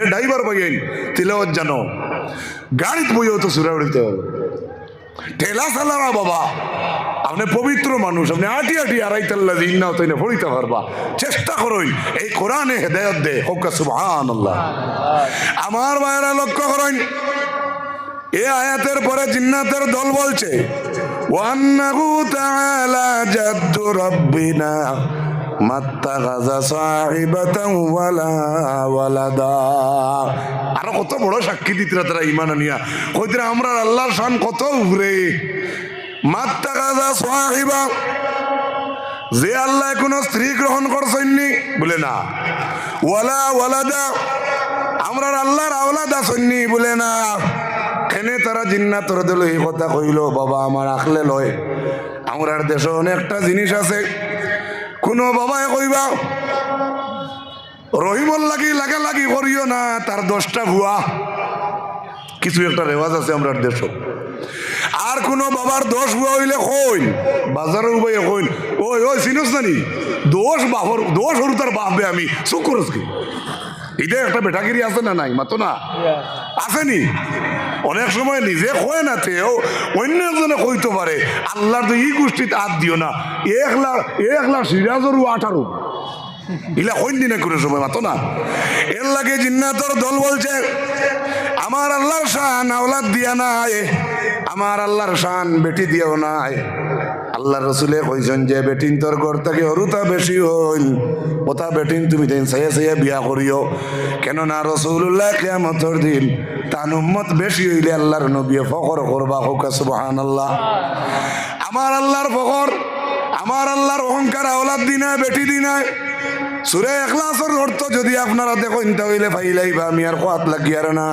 Driver বইয়েন তিলওয়াত জানো। গাড়িত বইও তো সুরা উড়িতে হবে। ঠেলা চালারা বাবা, আপনি পবিত্র মানুষ, আপনি আটি আটি আড়াইতাল্লা দিন না তাই না পারবা। চেষ্টা করুন, এই কোরআনে হেদায়ত দে, হোকা সুবহান আল্লাহ আমার মায়েরা লক্ষ্য করুন, এ আয়াতের পরে জিন্নাতের দল বলছে, ওয়ান্নাহু তাআলা জাদ্দু রাব্বিনা আরও কত বড় সাক্ষী দিতরা তারা ইমান আনিয়া। কইতরা আমরা আল্লাহর শান কত উপরে মাত্তাখাযা সাহিবা। যে আল্লাহ কোনো স্ত্রী গ্রহণ করছেননি, বলে না। ওয়ালা ওয়ালাদা। আমরা আল্লাহর আওলাদ আসেননি বলে না। কেনে তারা জিন্না তোর দিল, এই কথা কইল, বাবা, আমার আখলে লয়। আমরার দেশে অনেকটা জিনিস আছে। কোনো বাবায় কইবা রহিমল লাগি লাগা লাগি করিও না তার দশটা ভুয়া। কিছু একটা রেওয়াজ আছে আমরা দেশ আর কোন বাবার দোষ ভুয়া হইলে কইন বাজারের উপায় কইন ওই ওই চিনস নানি? দোষ বাপর দোষ হরু তার বাপবে আমি চুপ করস কি? এটা একটা বেটাগিরি আছে না নাই? মাতো না? আসেনি অনেক সময় নিজে কয় না তেও অন্য একজনে কইতে পারে। আল্লাহর তো ই গোষ্ঠীতে হাত দিও না। এক লাখ এক লাখ সিরাজরু আঠারো ইলা কইন দিনে করে সময় মাতো না? এর লাগে জিন্নাতর দল বলছে, আমার আল্লাহর শান আওলাদ দিয়া নাই, আমার আল্লাহর শান বেটি দিও নাই। আল্লাহ রসুলে কইছেন যে বেটিন তোর ঘর থেকে হরুতা বেশি হইল। ওটা বেটিন তুমি দিন সাইয়া সাইয়া বিয়া করিও। কেননা রসুল্লাহ কেমতর দিন তান উম্মত বেশি হইলে আল্লাহর নবী ফখর করবা হোক সুবহান আল্লাহ আমার আল্লাহর ফখর, আমার আল্লাহর অহংকার আওলাদ দিনায়, বেটি দিনায়, সুরে এখলাসের অর্থ আপনারা দেখেন তাহলে ফাইলাই বা আমি আর কোয়াত লাগিয়ার না।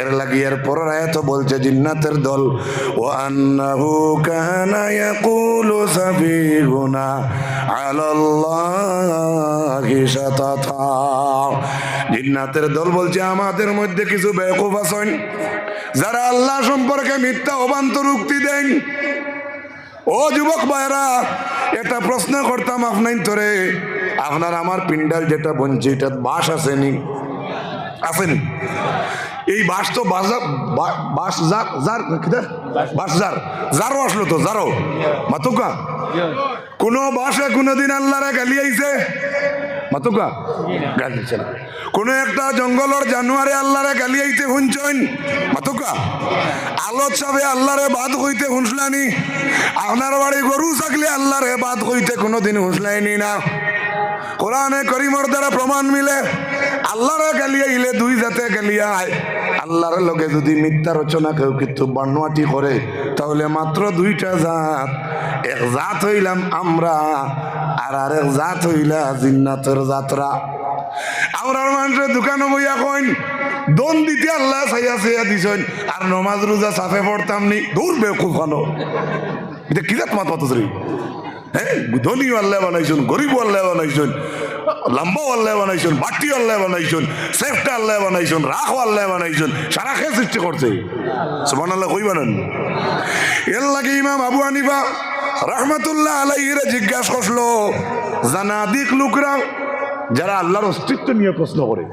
এর লাগিয়ার পরের আয়াত বলছে, জিন্নাতের দল ও আন্নাহু কানা ইয়াকুলু সাফিহুনা আলাল্লাহি শাতাতা। জিন্নাতের দল বলছে, আমাদের মধ্যে কিছু বেকুফ আছেন, যারা আল্লাহ সম্পর্কে মিথ্যা অবান্তর উক্তি দেন। ও যুবক ভাইরা এটা প্রশ্ন করতাম আপনার ধরে আপনার আমার পিন্ডাল যেটা বলছি এটা বাস আসেনি আসেনি। এই বাস তো বাস যার যার? বাস যার। যারও আসলো তো, যারও। মাতুকা, কোন বাসে কোনোদিন আল্লাহরে গালি আইছে? মাতুকা, গালি দিছে না। কোন একটা জঙ্গলের জানুয়ারে আল্লাহরে গালি আইতে শুনছেন? মাতুকা, আলোত সাবে আল্লাহরে বাদ কইতে শুনসলানি আপনার বাড়ি গরু থাকলে আল্লাহরে বাদ কইতে কোনোদিন শুনসলাইনি না। কোরআনে করিমর দ্বারা প্রমাণ মিলে। আল্লাহরে গালিয়া ইলে দুই জাতে গালিয়া আল্লাহর লগে যদি মিথ্যা রচনা কেউ কিন্তু বানোয়াটি করে, তাহলে মাত্র দুইটা জাত। এক জাত হইলাম আমরা, আর আরেক জাত হইলা জিন্নাতের যাত্রা। আমরার মানুষের দোকানে বইয়া কইন, দন দিতে আল্লাহ সাইয়া সাইয়া দিছেন, আর নমাজ রোজা সাফে পড়তাম নি দূর বেকুফানো এটা কি জাত মাত মাত হ্যাঁ ধনী আল্লাহ বানাইছেন, গরিব আল্লাহ বানাইছেন লম্বা আল্লাহ বানাইছেন বাটি আল্লাহ বানাইছেন সেফটা আল্লাহ বানাইছেন, রাখ আল্লাহ বানাইছেন, সারা খেয়ে সৃষ্টি করছে। সমান আল্লাহ কই বানান? এর লাগে ইমাম আবু হানিফা রহমতুল্লাহ আলাইহিরে জিজ্ঞাসা করল, জানাদিক লোকরা যারা আল্লাহর অস্তিত্ব নিয়ে প্রশ্ন করে।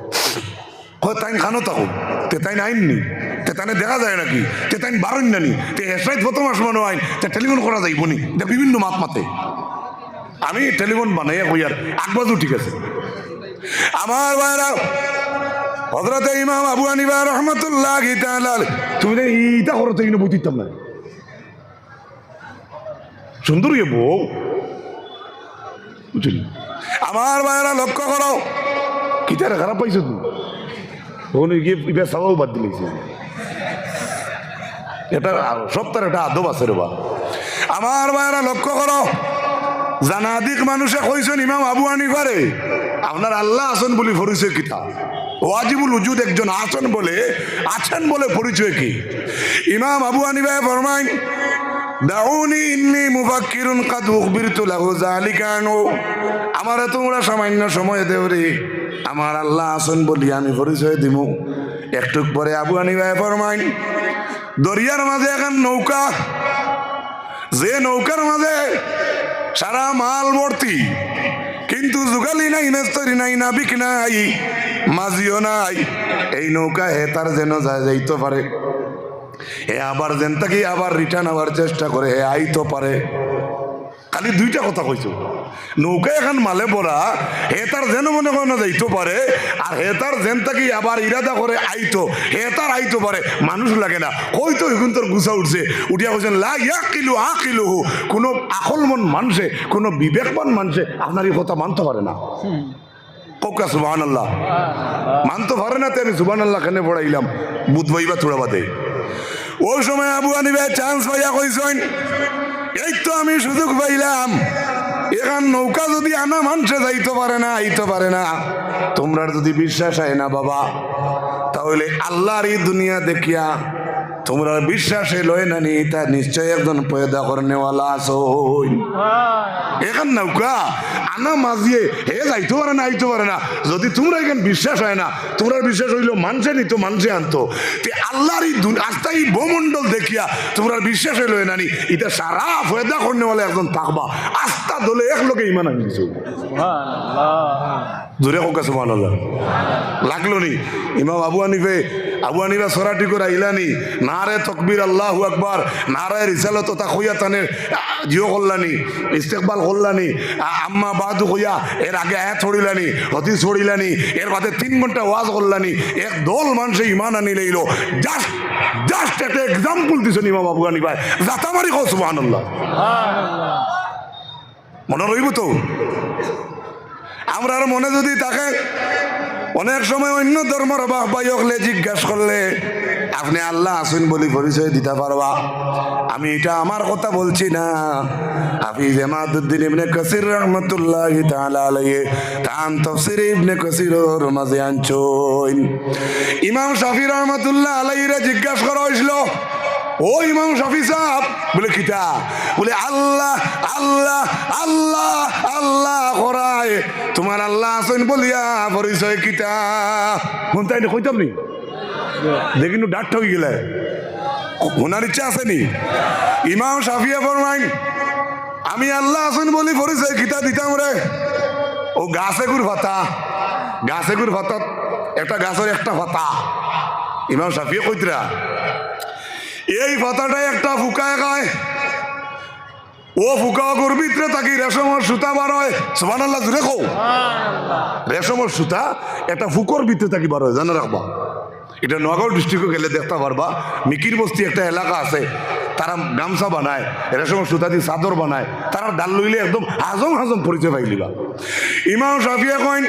তাইন খানো থাকো তে তাইন আইননি, তে তাইনে দেখা যায় নাকি, তে তাইন বারণ নানি, তে এসরাইত প্রথম মাস মনে আইন, তে টেলিফোন করা যাইব নি, এটা বিভিন্ন মাত মাতে। আমি টেলিফোন বানাইয়া কই আর আগবাজও ঠিক আছে। আমার ভাইরা হজরতে ইমাম আবু আনিবা রহমতুল্লাহ তুমি না ইটা করো তো বুঝিতাম না। সুন্দর ইয়ে বউ। বুঝলি? আমার ভাইরা লক্ষ্য করো কিতারে খারাপ পাইছো তুমি। ওখানে গিয়ে ইবে সাবাও বাদ দিলেছে এটা সপ্তাহের একটা আদব আছে রে বা। আমার ভাইরা লক্ষ্য করো জানাদিক মানুষে কইছেন, ইমাম আবু হানিফারে, আপনার আল্লাহ আছেন বলে পরিচয় কিতা। ওয়াজিবুল উজুদ একজন আছেন বলে আছেন বলে পরিচয় কি? ইমাম আবু হানিফায় ফরমাইন দাউনি ইন্নি মুফাক্কিরুন কাদ উখবিরতু লাহু যালিকা আনহু। আমারে তোমরা সামান্য সময় দেও রে, আমার আল্লাহ আছেন বলি আমি পরিচয় দিমু। একটু পরে আবু হানিফায় ফরমাইন দরিয়ার মাঝে এখন নৌকা, যে নৌকার মাঝে সারা মাল ভর্তি। কিন্তু যুগালি নাই মেস্তরি নাই না বিক নাই মাঝিও নাই। এই নৌকা হে তার যেন যাইতে পারে। এ আবার যেন তাকে আবার রিটার্ন আবার চেষ্টা করে, হে আইতো পারে। খালি দুইটা কথা কইছো নৌকা এখন মালে পড়া হে তার যেন মনে হয় না যাইতে পারে আর হে তার যেন তাকে আবার ইরাদা করে আইতো, হে তার আইতো পারে মানুষ লাগে না। কইতো এখন তোর গুছা উঠছে। উঠিয়া কইছেন লা ইয়া কিলো আ কিলো কোনো আকল মন মানুষে কোনো বিবেকবান মানুষে আপনার এই কথা মানতে পারে না। কোকা সুবাহান আল্লাহ মানতে পারে না, তো আমি সুবান আল্লাহ খানে পড়াইলাম বুধ ভাইবা থোড়া বাদে। ওই সময় আবু আনিবে চান্স পাইয়া কইছেন এই তো আমি সুযোগ পাইলাম। এখান নৌকা যদি আনা মানুষে যাইতে পারে না, আইতে পারে না। তোমরা যদি বিশ্বাস হয় না বাবা, তাহলে আল্লাহর এই দুনিয়া দেখিয়া তোমরা বিশ্বাসে লয় না নি, তা নিশ্চয় একজন পয়দা করে নেওয়ালা আসো এখান নৌকা আনা মাঝিয়ে হে যাইতে পারে না আইতে পারে না। যদি তোমরা এখান বিশ্বাস হয় না তোমরা বিশ্বাস হইল মানছে নিত মানছে আনতো। তে আল্লাহর এই আস্তা এই ভূমণ্ডল দেখিয়া তোমরা বিশ্বাস হইল না নি এটা সারা ফয়দা করনে বলে একজন থাকবা আস্থা দলে এক লোকে ইমান আনি দিছে জোরে হোক আছে লাগল নি? ইমাম আবু হানিফে আবু হানিফা সরাটি করে আইলানি। নারে তকবির, আল্লাহ আকবার। নারায় রিসালত তা হইয়া তানে জিও করলানি, ইস্তেকবাল করলানি। আম্মা বাদু হইয়া এর আগে আয়া ছড়িলানি হতি ছড়িলানি, এর বাদে তিন ঘণ্টা ওয়াজ করলানি। এক দল মানুষে ইমান আনি লইল। জাস্ট জাস্ট একটা এক্সাম্পল দিছেন ইমাম আবু হানিফায় জাতামারি কো সুবহানাল্লাহ। মনে রইব তো? আমরা মনে যদি থাকে অনেক সময় অন্য ধর্মের বাহবাই হলে জিজ্ঞাসা করলে, আপনি আল্লাহ আসুন বলি পরিচয় দিতে পারবা? আমি এটা আমার কথা বলছি না। হাফিজ এমাদুদ্দিন ইবনে কাসির রহমতুল্লাহ তাআলা আলাইহি তান তাফসীর ইবনে কাসিরের মাঝে আনছইন ইমাম শাফি রহমতুল্লাহ আলাইহিরে জিজ্ঞাসা করা হয়েছিল ও ইমাম শাফি সাহেব, বলে কিতা বলে, আল্লাহ আল্লাহ আল্লাহ আল্লাহ করায়। তোমার আল্লাহ আছেন বলিয়া পরিচয় কিতা কোন তাই কইতাম নি? দেখিনু ডাট হয়ে গেলে। ওনার ইচ্ছা আছে নি? ইমাম শাফিয়া ফরমাইন, আমি আল্লাহ আছেন বলি পরিচয় কিতা দিতাম রে। ও গাছে গুর ভাতা। গাছে গুর ভাতাত একটা গাছের একটা ভাতা। ইমাম শাফিয়া কইতরা এই পাতাটাই একটা ফুকায় গায়। ও ফুকা অগুর ভিতরে তাকি রেশমের সুতা বার হয় সমান আল্লাহ জুড়ে কৌ রেশমের সুতা একটা ফুকর ভিতরে তাকি বার হয় জানা রাখবা। এটা নগাঁও ডিস্ট্রিক্টে গেলে দেখতে পারবা। মিকির বস্তি একটা এলাকা আছে তারা গামছা বানায় রেশমের সুতা দিয়ে চাদর বানায়। তারা ডাল লইলে একদম হাজম হাজম পরিচয় পাইলিবা ইমাম সাফিয়া কইন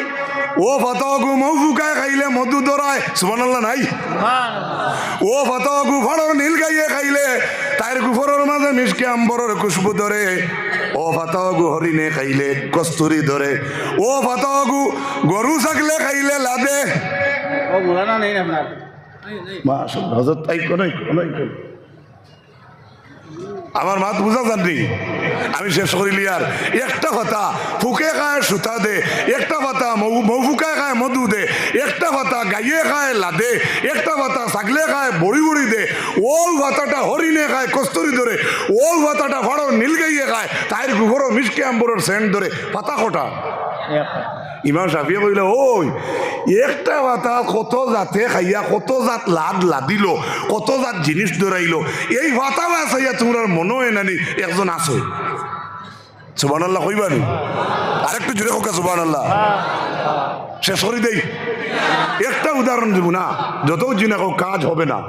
ও ফাতাগু মৌ ফুকায় খাইলে মধু দরায়। সুমান আল্লাহ নাই? ও ফাতা গুফারর নীল গাইয়ে খাইলে তাইর গুফরের মাঝে মিশকে আম্বরের খুশবু ধরে ও ফাতাগু হরিণে খাইলে কস্তুরি ধরে ও ফাতাগু গরু ছাগলে খাইলে লাদে ও মুরানা নেই না আপনার হজরত তাই কোন আমার মাত বুঝা জানি আমি শেষ করিলি আর একটা কথা, ফুকে খায় সুতা দে। একটা কথা, মৌ মৌফুকায় খায় মধু দে। একটা কথা, গাইয়ে খায় লাদে। একটা কথা ছাগলে খায় বড়ি বড়ি দে। ও ভাতাটা হরিণে খায় কস্তুরি ধরে। ও ভাতাটা নীল গাইয়ে খায়। তাইর গুবর মিসকে আম্বরের সেন্ট ধরে পাতা কটা। ইমাম সাফিয়ে কইলে, ওই, একটা কথা কত জাতে খাইয়া কত জাত লাদ লাদিল, কত জাত জিনিস ধরাইল, এই ভাতা বাসাইয়া তোমরা মনে হয় নানি একজন আছে? সুবান আল্লাহ কইবানি আরেকটু জুড়ে হোক সুবান আল্লাহ শেষ করি দেই। একটা উদাহরণ দেব না, যত জিনা হোক কাজ হবে না।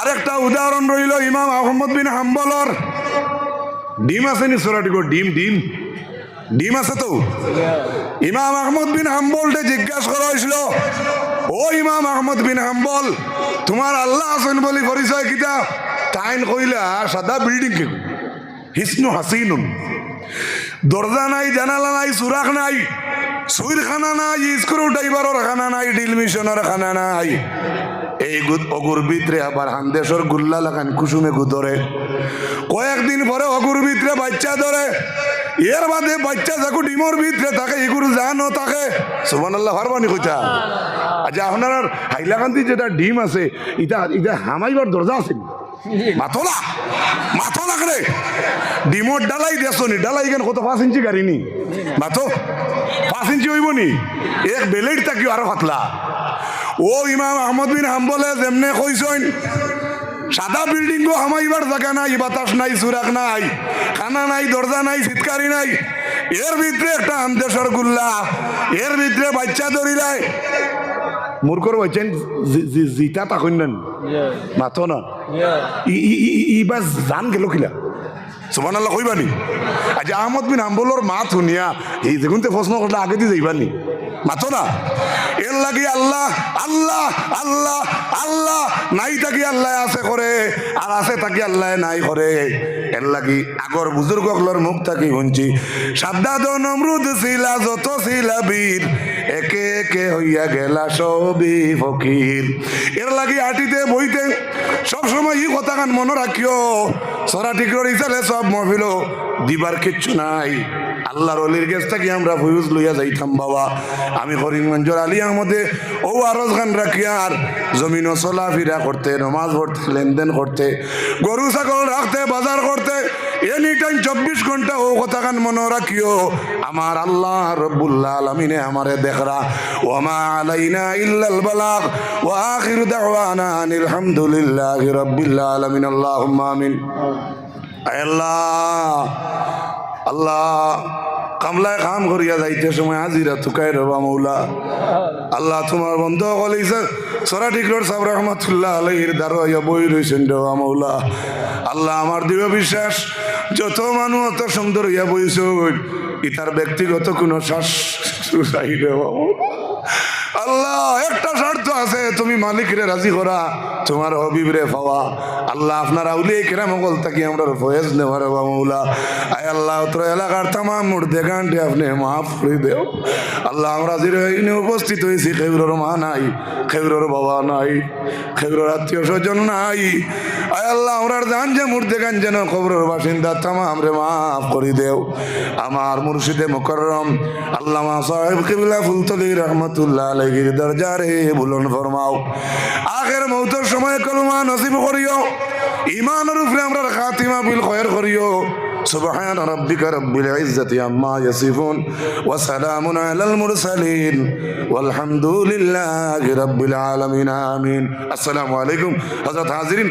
আরেকটা উদাহরণ রইল ইমাম আহমদ বিন হাম্বলর। ডিম আছে নি সোরাটিকো ডিম ডিম। ডিম আছে তো? ইমাম আহমদ বিন হাম্বলকে জিজ্ঞাসা করা হয়েছিল, ও ইমাম আহমদ বিন হাম্বল, তোমার আল্লাহ আছেন বলি পরিচয় কিতা? টাইন কইলা, সাদা বিল্ডিং কে হিসনু হাসিনুন। দরজা নাই, জানালা নাই, সুরাখ নাই সুইর খানা নাই স্ক্রু ড্রাইভারের খানা নাই ডিল মিশনের খানা নাই। এই অগুর ভিতরে আবার হান্দেশর গুল্লা লাগান কুসুমে গুদরে। কয়েকদিন পরে অগুর ভিতরে বাচ্চা ধরে এর বাদে বাচ্চা যাকু ডিমর ভিতরে থাকে এগুলো জানো তাকে? সুবান আল্লাহ হারবানি কইতা। আচ্ছা আপনার হাইলাকান্দি যেটা ডিম আছে, ইটা ইটা হামাইবার দরজা আছে? মাথলা মাথলা করে। ডিমর ডালাই দেছো নি, ডালাই কেন কত পাঁচ ইঞ্চি গাড়ি নি? মাথো, পাঁচ ইঞ্চি হইব নি? এক বেলেট তাকিও আরও পাতলা। ও ইমাম আহমদ বিন হাম্বলে যেমনে কইসইন সাদা বিল্ডিং গো হামাইবার জায়গা নাই বাতাস নাই সুরাক নাই খানা নাই দরজা নাই চিৎকারি নাই। এর ভিতরে একটা আন্দেশর গুল্লা এর ভিতরে বাচ্চা দৌড়িলায় মূর্খর বলছেন জিতা তাকইন না মাথো না। ই- ই- ই- ই- ইবা জান গেল কিলা? সুমান আল্লাহ কইবানি। আজ আহমদ বিন হাম্বলর মা শুনিয়া এই দেখুন তো প্রশ্ন করলে আগে দিয়ে যাইবানি। মাথো না? এর লাগি আল্লাহ আল্লাহ আল্লাহ আল্লাহ নাই থাকি আল্লাহ আছে করে, আর আছে থাকি আল্লাহ নাই করে? এর লাগি আগর বুজুর্গগুলোর মুখ থাকি শুনছি? সাদ্দাদ নমরুদ ছিলা যত ছিলা বীর, একে একে হইয়া গেলা সবই ফকির। এর লাগি আটিতে, বইতে সবসময় ই কথা গান মনে রাখিও, সরা ঠিক রইছালে সব মহফিল দিবার কিচ্ছু নাই। আল্লাহর অলির গেছ থাকি আমরা ফুয়ুজ লইয়া যাইতাম, বাবা। আমি করিমগঞ্জের আলী আহমদে ও আরজ গান রাখিয়ার জমিনও চলাফেরা করতে, নমাজ পড়তে, লেনদেন করতে, গরু, ছাগল রাখতে, বাজার করতে এনি টাইম চব্বিশ ঘণ্টা ও কথা গান মনে রাখিও। আমার আল্লাহ রব্বুল্লাহ আলমিনে আমারে দেখরা। ওমা আলাইনা ইল্লাল বালাগ। ওয়া আখিরু দাওয়ানা আনিল হামদুলিল্লাহি রাব্বিল আলামিন। আল্লাহুম্মা আমিন। আল্লাহ। আল্লাহ, কামলায় কাম করিয়া যাইতে সময় হাজিরা তুকাই রবা মৌলা। আল্লাহ, তোমার বন্ধ কলি সরা টিকলোর সাব রহমতুল্লাহ আলহির ইয়া বই রয়েছেন রবা মৌলা। আল্লাহ, আমার দৃঢ় বিশ্বাস, যত মানুষ অত সুন্দর ইয়া বইছ, ইতার ব্যক্তিগত কোনো শ্বাস সুসাই রবা মৌলা। আল্লাহ, একটা শর্ত আছে, তুমি মালিকরে রাজি করা, তোমার হবিবরে পাওয়া। আল্লাহ, আপনার আউলিয়ে কেরাম বল থাকি, আমরা ফয়েজ নেওয়ার বা মৌলা। আয় আল্লাহ, তোর এলাকার তামাম মুর্দে গানটি আপনি মাফ করে দেও। আল্লাহ, আমরা জিরোইনে উপস্থিত হয়েছি খেবুরের মা নাই খেবুরের বাবা নাই খেবুরের আত্মীয় স্বজন নাই। আয় আল্লাহ আমরার জান যে মুর্দে গান যেন খবরের বাসিন্দা তামাম রে মাফ করে দেও। আমার মুর্শিদে মুকররম আল্লামা সাহেব কিবলা ফুলতলি রহমতুল্লাহ আলহির দরজারে বুলন ফরমাও আখের মৌতর সময় কলমা নসিব করিও ইমানের উপরে আমরা খাতিমা বিল খয়ের করিও سبحان ربك رب العزة عما يصفون وسلام على المرسلين والحمد لله رب العالمين آمين السلام عليكم حضرت حاضرين